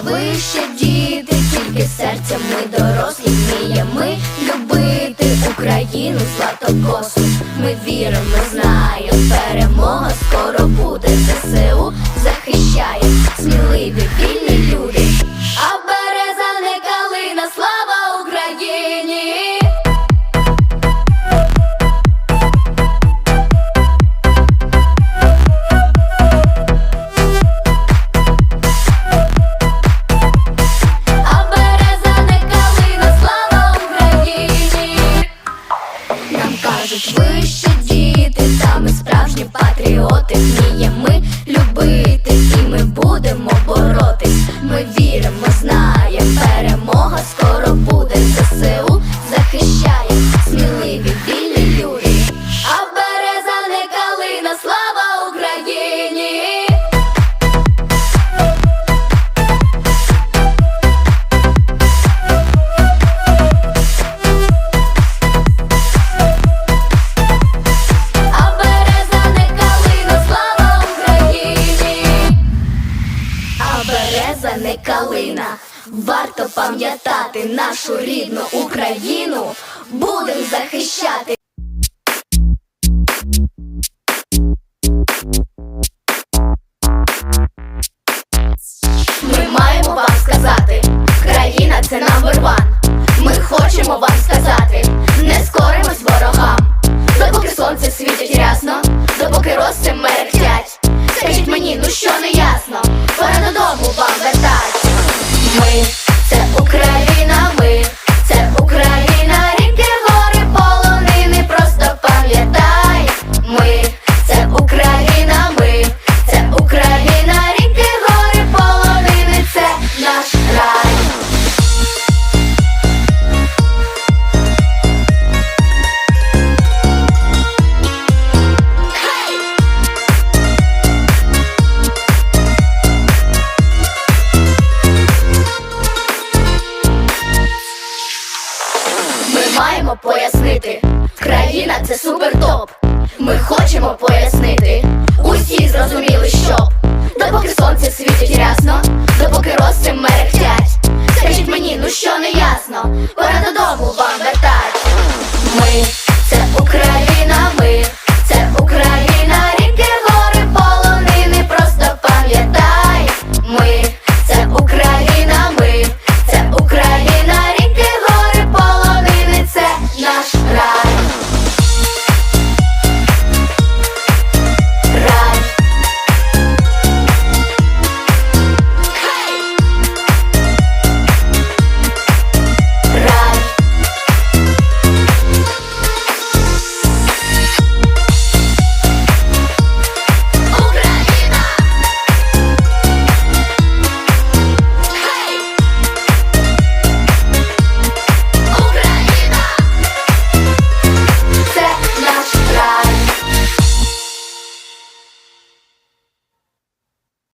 ви ще діти, тільки серця ми дорослі вміємо любити Україну златокосу. Ми віримо, знаємо, перемога скоро буде. ЗСУ захищає сміливі вільні береза не. Варто пам'ятати нашу рідну Україну. Будем захищати. Ми маємо вам сказати, країна це number one Ми хочемо вам сказати, не скоримось ворогам. Допоки сонце світить рясно, допоки роси мерехтять. Скажіть мені, ну що не ясно, пора додому вам вертать. Ми пояснити, країна це супертоп. Ми хочемо пояснити, усі зрозуміли, що допоки сонце світить рясно, допоки роси мерехтять. Скажіть мені, ну що не ясно, пора додому вам вертать. Ми